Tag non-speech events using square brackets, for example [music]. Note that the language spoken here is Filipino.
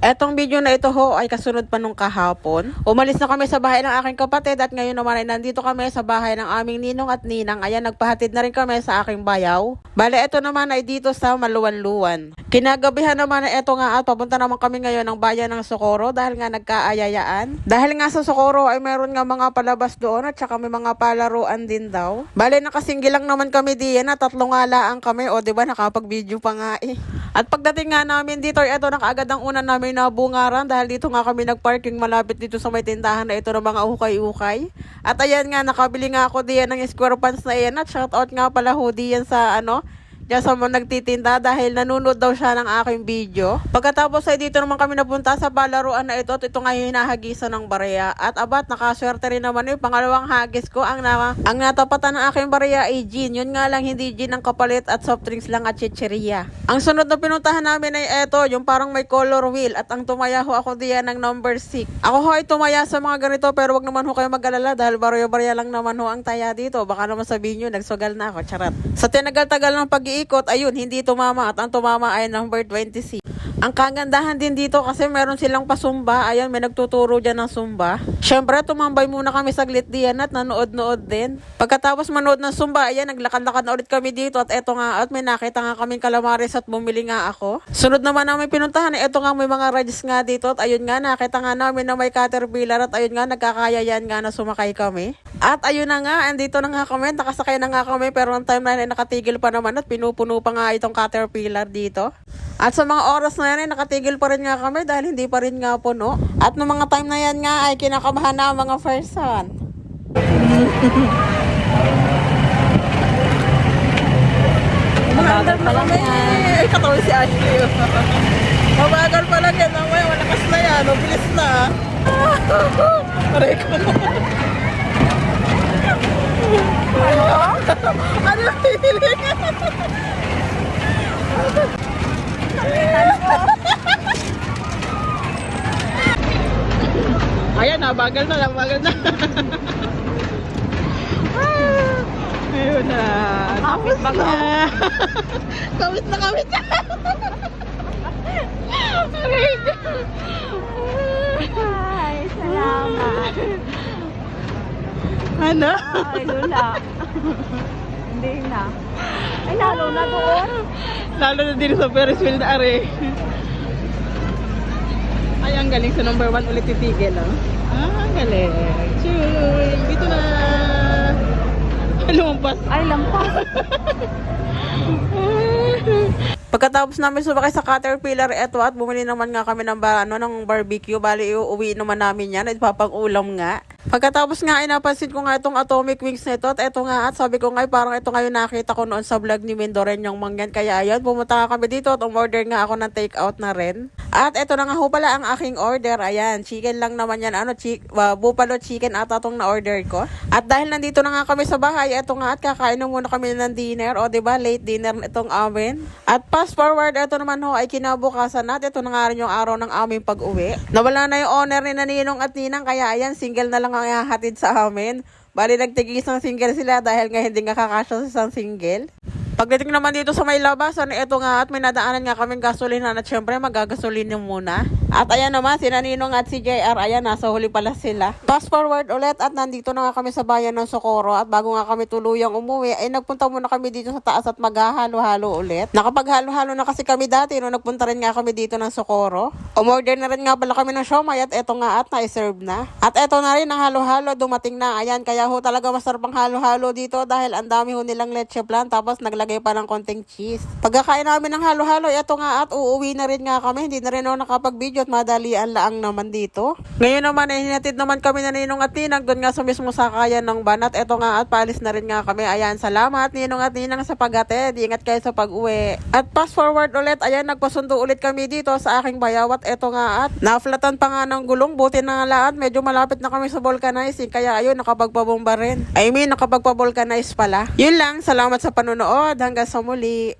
Etong video na ito ho ay kasunod pa nung kahapon. Umalis na kami sa bahay ng aking kapatid at ngayon naman ay nandito kami sa bahay ng aming ninong at ninang. Ayan, nagpahatid na rin kami sa aking bayaw. Bale, ito naman ay dito sa Maluwan-Luwan. Kinagabihan naman ay ito nga at papunta naman kami ngayon ng bayan ng Socorro dahil nga nagkaayayaan. Dahil nga sa Socorro ay meron nga mga palabas doon at saka may mga palaruan din daw. Bale, nakasinggi lang naman kami diyan na tatlo nga laang kami o ba nakapag-video pa nga eh. At pagdating nga namin dito, ito na kaagad ang una namin na bungaran dahil dito nga kami nagparking malapit dito sa may tindahan na ito ng mga ukay-ukay. At ayan nga, nakabili nga ako diyan ng square pants na yan at shoutout nga pala ho diyan sa ano, Diyan sa mga nagtitinda dahil nanonood daw siya ng aking video. Pagkatapos ay dito naman kami napunta sa palaruan na ito at ito nga yung hinahagisan ng barya. At abat, nakaswerte rin naman yung pangalawang hagis ko. Ang, na, ang natapatan ng aking barya ay gin. Yun nga lang hindi gin ang kapalit at soft drinks lang at chicheria. Ang sunod na pinuntahan namin ay ito, yung parang may color wheel. At ang tumaya ho ako diyan ng number 6. Ako ho ay tumaya sa mga ganito pero wag naman ho kayo mag-alala dahil barya-barya lang naman ho ang taya dito. Baka naman sabihin nyo, nagsugal na ako. Charat. Sa tinagal-tagal ng pag-iikot, ayun, hindi tumama at ang tumama ay number 26. Ang kagandahan din dito kasi meron silang pasumba. Ayan, may nagtuturo dyan ng sumba. Siyempre, tumambay muna kami saglit diyan at nanood-nood din. Pagkatapos manood ng sumba, ayan, naglakad-lakad na ulit kami dito at eto nga, at may nakita nga kaming kalamares at bumili nga ako. Sunod naman namin pinuntahan, eto nga may mga rides nga dito at ayun nga, nakita nga namin na may caterpillar at ayun nga, nagkakaya yan nga na sumakay kami. At ayun na nga, andito na nga kami, nakasakay na nga kami pero ang time na yun, ay nakatigil pa naman at pinupuno pa nga itong caterpillar dito. At sa mga oras na yan ay nakatigil pa rin nga kami dahil hindi pa rin nga puno. At noong mga time na yan nga ay kinakabahan na ang mga person. [laughs] Mabagal pa lang yan. Ay, [laughs] katawa si Ashley. [laughs] Mabagal pa lang yan. Mamaya, malakas na yan. O, bilis na. Aray ko. Ano? Ano yung feeling? Ayan na, bagal na lang, bagal na. Ah, [laughs] Ayun na. Kapit na. Kapit na, [laughs] kapit na. Aray [laughs] ko. Ay, salamat. Ano? Ay, lula. Hindi na. Ay, lalo na doon. Lalo na din sa Ferris wheel na are. Ay, ang galing sa number one ulit titigil, ah. Ah, galing. Chuy, dito na. Ay, lumampas. Ay, lampas. Pagkatapos namin sumakay sa Caterpillar, eto at bumili naman nga kami ng, ba, ano, ng barbecue. Bali, uuwi naman namin yan at papang-ulam nga. Pagkatapos nga ay napansin ko nga itong atomic wings nito at eto nga at sabi ko nga parang ito nga yung nakita ko noon sa vlog ni Mendoren yung mangyan. Kaya ayun, pumunta nga kami dito at umorder nga ako ng take out na rin. At eto na nga ho pala ang aking order. Ayan, chicken lang naman yan. Ano, chi- uh, buffalo chicken ata tong na-order ko. At dahil nandito na nga kami sa bahay, eto nga at kakain na muna kami ng dinner. O, ba late dinner itong amin. At fast forward, eto naman ho ay kinabukasan at ito na nga rin yung araw ng aming pag-uwi. Nawala na yung owner ni Naninong at Ninang, kaya ayan, single na lang ang ihahatid sa amin. Bali, nagtigis ng single sila dahil nga hindi nga kakasya sa isang single. Pagdating naman dito sa may labasan, ito nga at may nadaanan nga kaming gasolina at syempre magagasolina muna. At ayan naman, si Naninong at si JR, ayan, nasa huli pala sila. Fast forward ulit at nandito na nga kami sa bayan ng Socorro at bago nga kami tuluyang umuwi, ay nagpunta muna kami dito sa taas at maghahalo-halo ulit. Nakapaghalo-halo na kasi kami dati, no, nagpunta rin nga kami dito ng Socorro. Umorder na rin nga pala kami ng siomay at eto nga at na-serve na. At eto na rin ang halo-halo, dumating na. Ayan, kaya ho talaga masarap ang halo-halo dito dahil ang dami ho nilang leche plan tapos naglagay pa ng konting cheese. Pagkakain namin ng halo-halo, eto nga at uuwi na rin nga kami. Hindi na rin ako nakapag-video at madalian laang naman dito. Ngayon naman ay hinatid naman kami na ninong at ninang doon nga sa mismo sakayan ng van at eto nga at paalis na rin nga kami. Ayan, salamat ninong at ninang sa paghatid. Ingat kayo sa pag-uwi. At fast forward ulit, ayan, nagpasundo ulit kami dito sa aking bayaw at eto nga at naflatan pa nga ng gulong. Buti na nga lahat, medyo malapit na kami sa vulcanizing. Kaya ayun, nakapagpabomba rin. I mean, nakapagpabulkanize pala. Yun lang, salamat sa panonood. Hanggang sa muli.